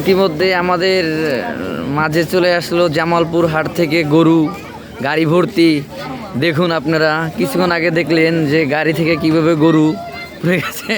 ইতিমধ্যে আমাদের মাঝে চলে আসলো জামালপুর হাট থেকে গরু, গাড়ি ভর্তি। দেখুন আপনারা, কিছুক্ষণ আগে দেখলেন যে গাড়ি থেকে কীভাবে গরু পড়ে গেছে।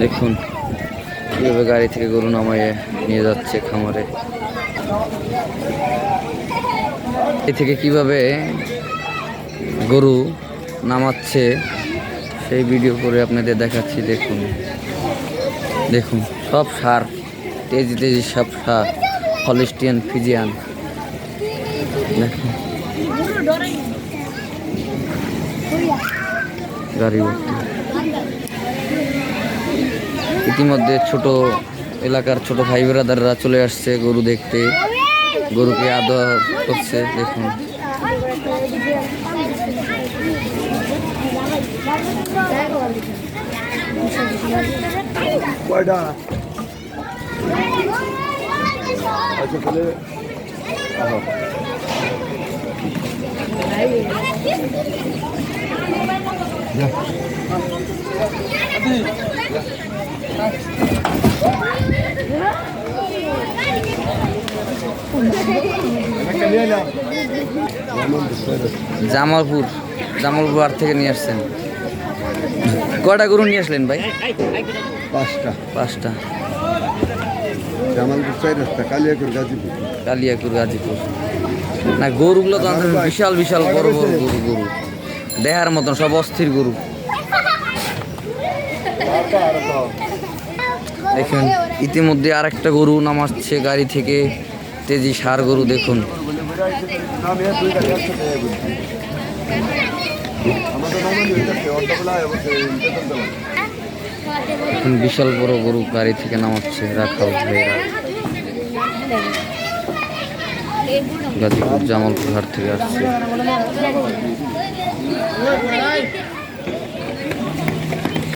দেখুন, কীভাবে গাড়ি থেকে গরু নামাইয়ে নিয়ে যাচ্ছে খামারে। এ থেকে কীভাবে গরু নামাচ্ছে, সেই ভিডিও করে আপনাদের দেখাচ্ছি, দেখুন। দেখুন, সব সার, তেজি তেজি সব সার। হলিস্টিয়ান ফিজিয়ান ইতিমধ্যে ছোট এলাকার ছোট ভাই ব্রাদাররা চলে আসছে গরু দেখতে। গরুকে আদর করছে, দেখুন। কয়টা? আহ। জামালপুর জামালপুর হাট থেকে নিয়ে আসছেন। কটা গরু নিয়ে আসলেন ভাই? পাঁচটা। পাঁচটা। জামালপুর চাই রাস্তা কালিয়াকুর গাজীপুর। কালিয়াকুর গাজীপুর। না গরুগুলো তো আমাদের বিশাল বিশাল বড় বড় গরু গরু। দেহার মতন সব অস্থির গরু। দেখুন ইতিমধ্যে আরেকটা গরু নামাচ্ছে গাড়ি থেকে। তেজি সার গরু দেখুন। আমাদের বিশাল বড় গরু গাড়ি থেকে নামাচ্ছে রাখাল ভাইয়েরা গাজীপুর জামালপুর হাট থেকে আসছে।